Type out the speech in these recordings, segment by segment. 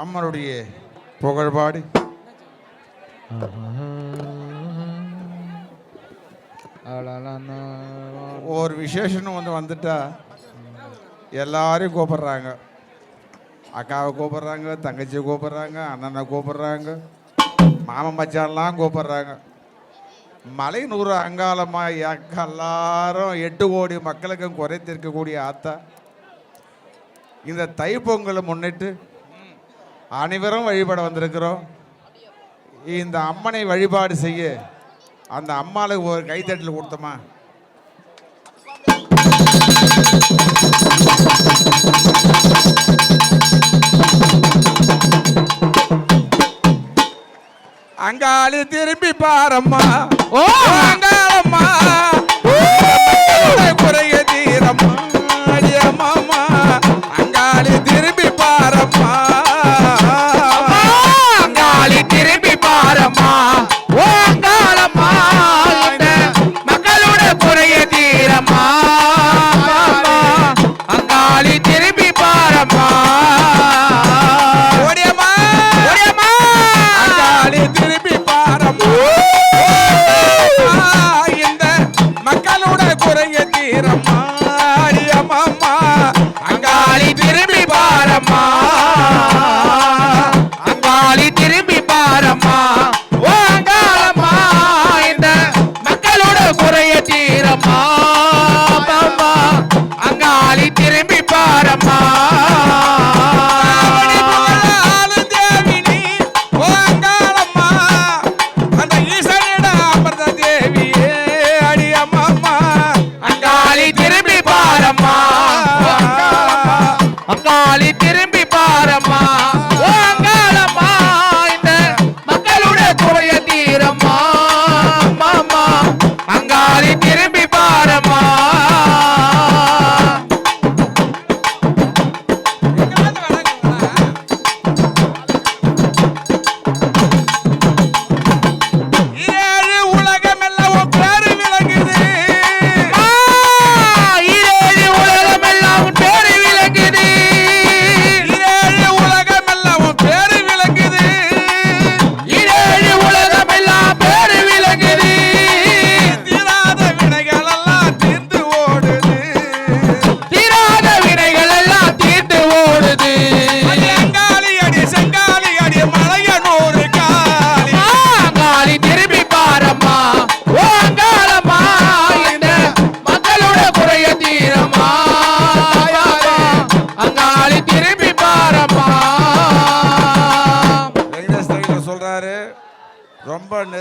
அம்மனுடைய புகழ்பாடி. ஒரு விசேஷம் வந்து வந்துட்டா எல்லாரையும் கூப்பிடுறாங்க. அக்காவை கூப்பிடுறாங்க தங்கச்சியை கூப்பிடுறாங்க அண்ணனை கூப்பிடுறாங்க மாமன் மச்சான்லாம் கூப்பிடுறாங்க. மலைநூறு அங்காளம்மா எக்க எல்லாரும் எட்டு கோடி மக்களுக்கும் குறைத்திருக்கக்கூடிய ஆத்தா. இந்த தைப்பொங்கலை முன்னிட்டு அனைவரும் வழிபட வந்திருக்கிறோம். இந்த அம்மனை வழிபாடு செய்ய அந்த அம்மாளுக்கு ஒரு கைத்தட்டல் கொடுத்தோமா? அங்காளி திரும்பி பாரம்மா. ஓ! அங்காளம்மா. குறைய தீரம்மா அடியம்மா அங்காளி திரும்பி பாரம்மா.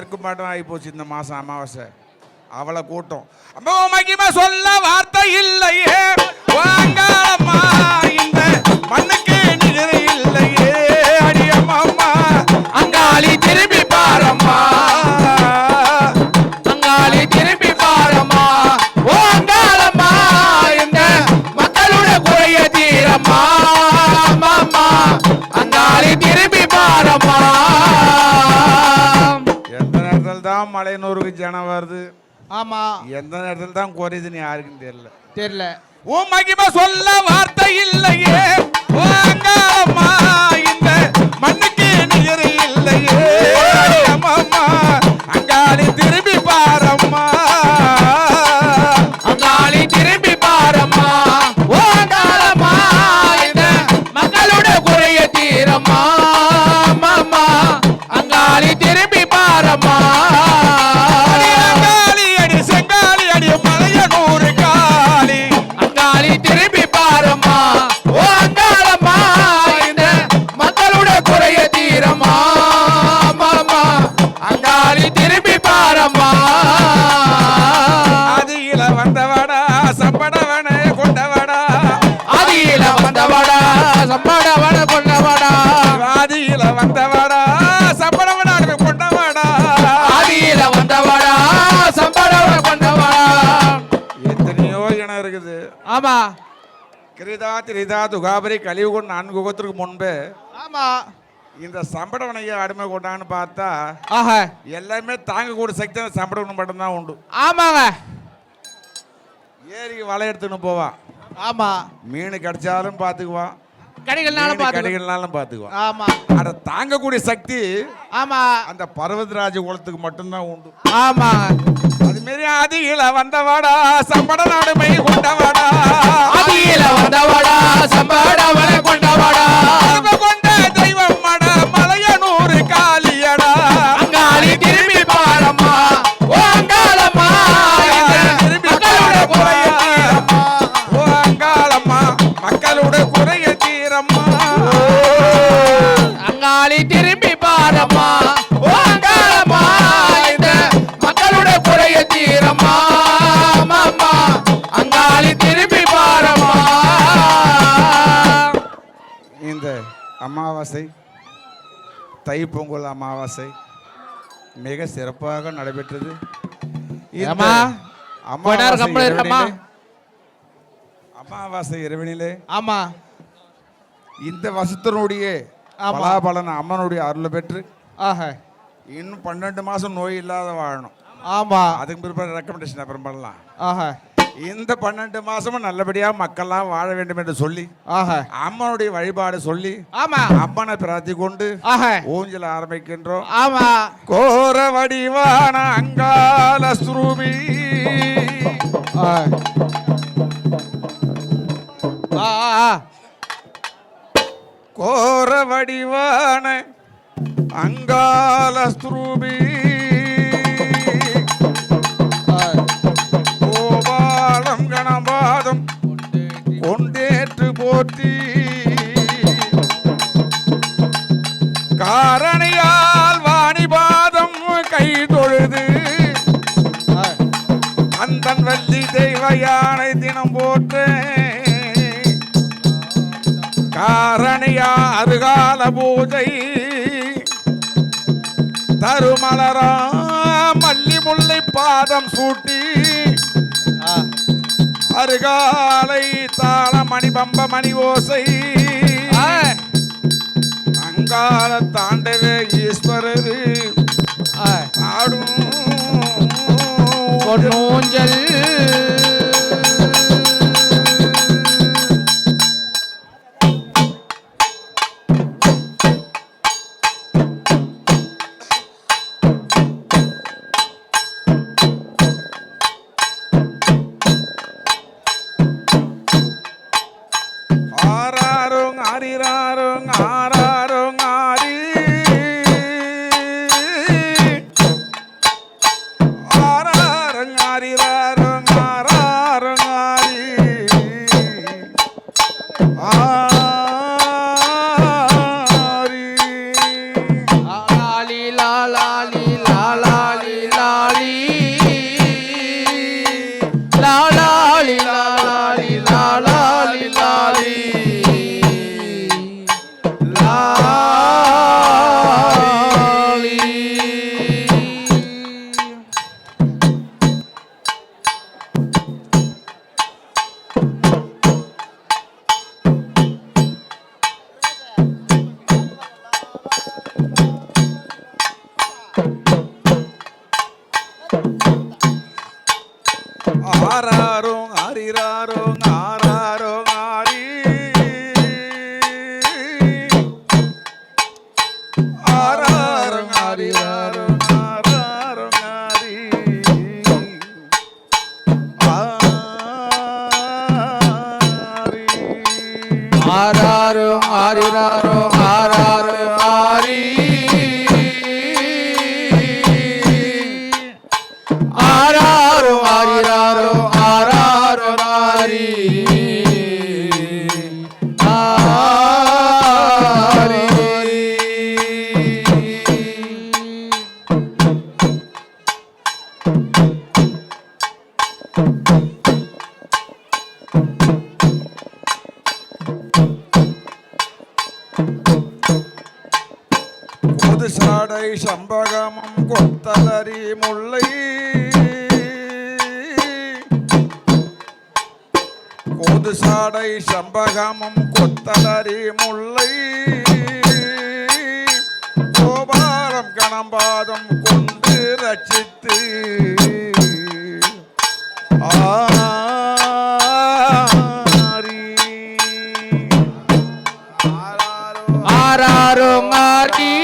ரொம்ப நெருக்கமாட்டம் ஆகி போச்சு இந்த மாசம் அமாவாசை. அவளை கூட்டம். அம்மா மகிமா சொல்ல வார்த்தை இல்லையே. வாங்காளம்மா இந்த மண்ணுக்கு நிகரையில் மலையனூருக்கு ஜனம் வருது. ஆமா. எந்த நேரத்தில் தான் குறையுதுன்னு யாருக்கும் தெரியல. தெரியல. உன் மகிமை சொல்ல வார்த்தை இல்லையே. வாங்காமா இந்த மண்ணுக்கு நிகர் இல்லையே. அங்காளி திரும்பி சம்படவன கொண்டவடா ஆதியில வந்தவடா சப்படவன கொண்டவடா ஆதியில வந்தவடா சம்படவன கொண்டவடா எத்தனையோ இனம் இருக்குது. ஆமா. கிரிதா திரிதா துகாபரி கலியுகம் நான்கு யுகத்திற்கு முன்பு ஆமா. இந்த சம்படவனையை அடிமை கொண்டாங்கன்னு பார்த்தா ஆஹா. எல்லாமே தாங்கக்கூடிய சக்தி அந்த சம்படவன் மட்டும்தான் உண்டு. ஆமாங்க. ஏரிக்கு வலை எடுத்துன்னு போவான். ஆமா. மீன் கிடைச்சாலும் பார்த்துக்குவான் கடிகள்னாலும் கடிகள்னாலும் பார்த்துக்குவோம் ஆமா. அட தாங்கக்கூடிய சக்தி ஆமா. அந்த பர்வதராஜ குலத்துக்கு மட்டும்தான் உண்டு. ஆமா. அது மாரி அதிகள வந்தவாடா சம்பட நாடுமை கொண்டவாடா. ஆதியில வந்தவாடா சம்பாடவன கொண்டவாடா. தைப்பொங்கல் அமாவாசை மிக சிறப்பாக நடைபெற்றது. அமாவாசை. இரவினிலே- ஆமா. இந்த வருஷத்தினுடைய ஆமா. பலாபலன் அம்மனுடைய அருளை பெற்று ஆஹா. இன்னும் பன்னெண்டு மாசம் நோய் இல்லாத வாழணும். ஆமா. அதுக்கு பிற்பாடு ரெக்கமெண்டேஷன் அப்புறம் பண்ணலாம். ஆஹா. இந்த பன்னெண்டு மாசமும் நல்லபடியா மக்கள்லாம் வாழ வேண்டும் என்று சொல்லி ஆஹா. அம்மனுடைய வழிபாடு சொல்லி ஆமா. அம்மனை பிரார்த்தி கொண்டு ஆஹா. ஊஞ்சல் ஆரம்பிக்கின்றோம். ஆமா. கோர வடிவான அங்கால ஆ. கோர வடிவான அங்கால ஸ்ரூபி கணபாதம் கொண்டேற்று போற்றி. காரணியால் வாணிபாதம் கை தொழுது. அந்தன் வள்ளி தெய்வ யானை தினம் போற்று. காரணியா அருகால பூஜை. தருமலரா மல்லி முல்லை பாதம் சூட்டி. அருகாலை தாள மணி பம்ப மணி ஓசை. அங்கால தாண்டவே ஈஸ்வரரு. ஆடும் பொன்னூஞ்சல் Ah. ஆராரோங் சம்பகமம் கொத்தலரி முல்லை கோது சாடை சம்பகமம் கொத்தலரி முல்லை கோபாலம் கணம்பாதம் கொண்டு ரட்சித்து ஆராரோ ஆரி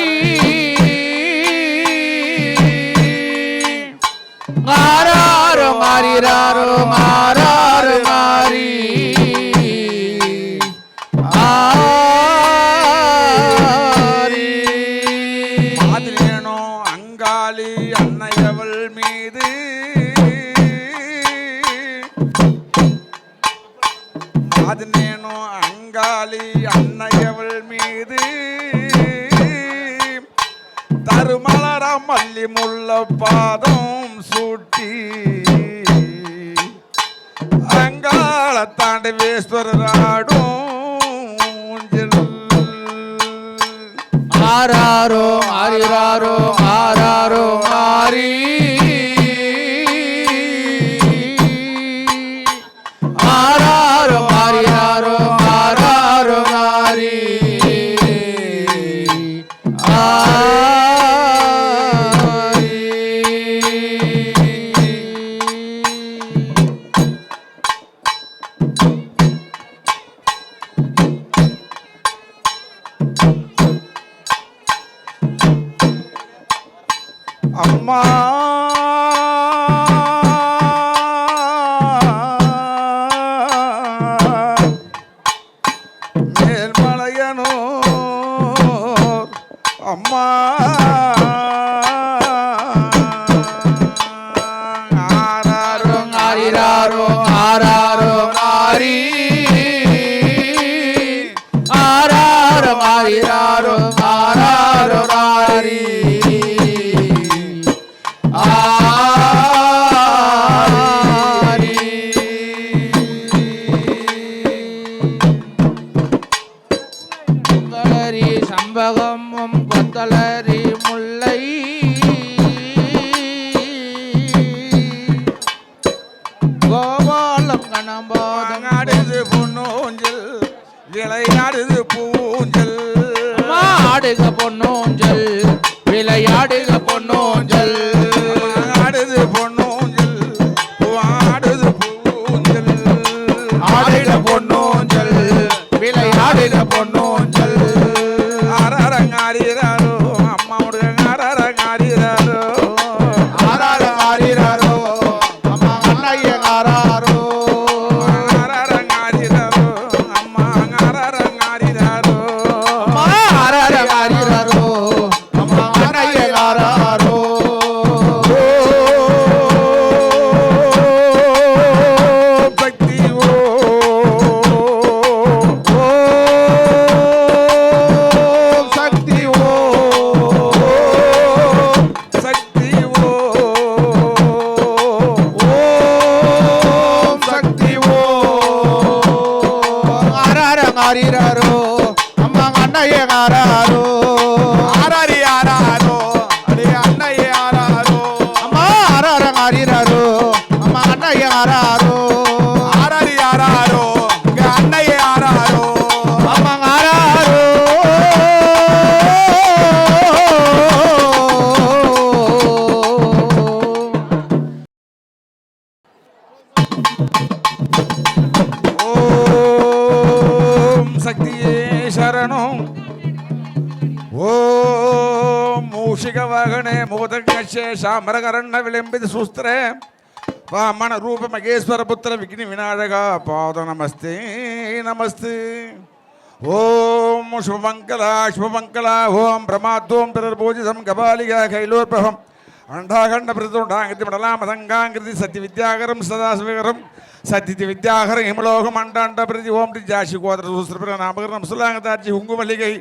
மாறாரோ மாறிறாரோ ஆராரோ மாறி. மாதிரியனோ அங்காளி அன்னையவள் மீது. மாதினேனோ அங்காளி அன்னையவள் மீது. தருமலர மல்லி முள்ள பாதம். சூட்டி அங்காள தாண்டவேஸ்வரர் ஆறாரோ ஆறாரோ ஆராரோ கொத்தலரி முல்லை. கோபாலம் கணம்போதம் ஆடுது பொன்னூஞ்சல் விளையாடுது பூஞ்சல். ஆடுக பொன்னூஞ்சல் விளையாடுக பொன்னூஞ்சல். மோதக சேஷாமரகரண்ண சூஸ்திர. வாமன ரூப மகேஸ்வர புத்திர விக்னி விநாயகா பாத நமஸ்தே நமஸ்தே. ஓம் சுபமங்கலா சுபமங்கலா ஓம் பிரமாத்தோம் பிறர் பூஜிதம் கபாலிகா கைலோர்பகம் அண்டாகண்ட பிரதுண்டாங்கிருதி மடலாமதங்காங்கிருதி சத்தி வித்யாகரம் சதாசிவகரம். சத்யதி வித்யாகரம் ஹிமலோகம் அண்டாண்ட பிரதி ஓம் ஜாஷி கோதர சூஸ்திர நாமகரம் சுலாங்கதாட்சி குங்குமல்லிகை.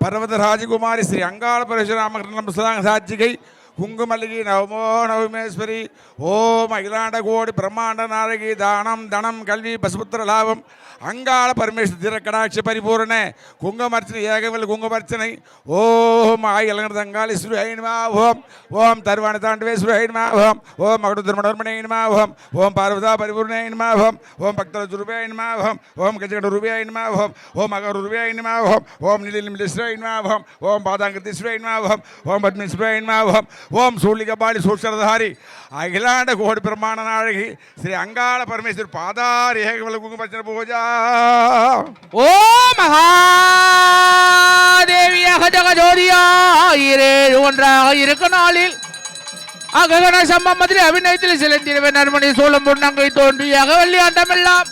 பர்வத ராஜகுமாரி ஸ்ரீ அங்காள பரசுராமகிருஷ்ணம் சுலாங்க சாட்சிகை குங்குமல்லிகை நவமோ நவமேஸ்வரி ஓம் அகிலாண்ட கோடி பிரம்மாண்ட நாயகி தானம் தனம் கல்வி பசுபுத்திர லாபம் அங்காள பரமேஸ்வர திரக்கடாட்சி பரிபூரண குங்குமர்ச்சனை ஏகவில் குங்குமர்ச்சனை ஓம் ஆயிலங்கர் தங்காளி ஸ்ரீ ஓம் ஓம் தருவான தாண்டவே ஸ்ரீ ஓம் ஓம் மகடு திருமணர்மணி ஐன்மா ஓம் ஓம் பார்வதா பரிபூர்ண ஐன்மா ஓம் ஓம் பக்தர துருபே ஐன்மா ஓம் ஓம் கஜகட ருபே ஐன்மா ஓம் ஓம் மகர ருபே ஐன்மா ஓம் ஓம் நிலில் மிலிஸ்ரே ஐன்மா ஓம் ஓம் பாதாங்கத்தி ஸ்ரே ஓம் ஓம் பத்மி ஸ்ரே ஓம் ஓம் சூலிகபாலி சூஷரதாரி அகிலாண்ட கோடி பிரமாண நாழகி ஸ்ரீ அங்காள பரமேஸ்வரி பாதாரி ஏகவல குங்குமச்சன பூஜா. ஓ மகாதேவியாக ஜகஜோதியாயிரே ஒன்றாக இருக்க நாளில் அககன சம்பமத்தில் அபிநயத்தில் சிலந்திருவன் நன்மணி சோழம் பொன்னங்கை தோன்றி அகவல்லி ஆண்டமெல்லாம்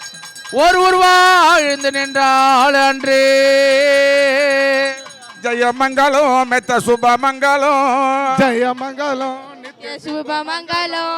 ஒரு உருவா எழுந்து நின்றாள் அன்றே. జయమంగళం మెత్త శుభమంగళం జయమంగళం నిత్య శుభమంగళం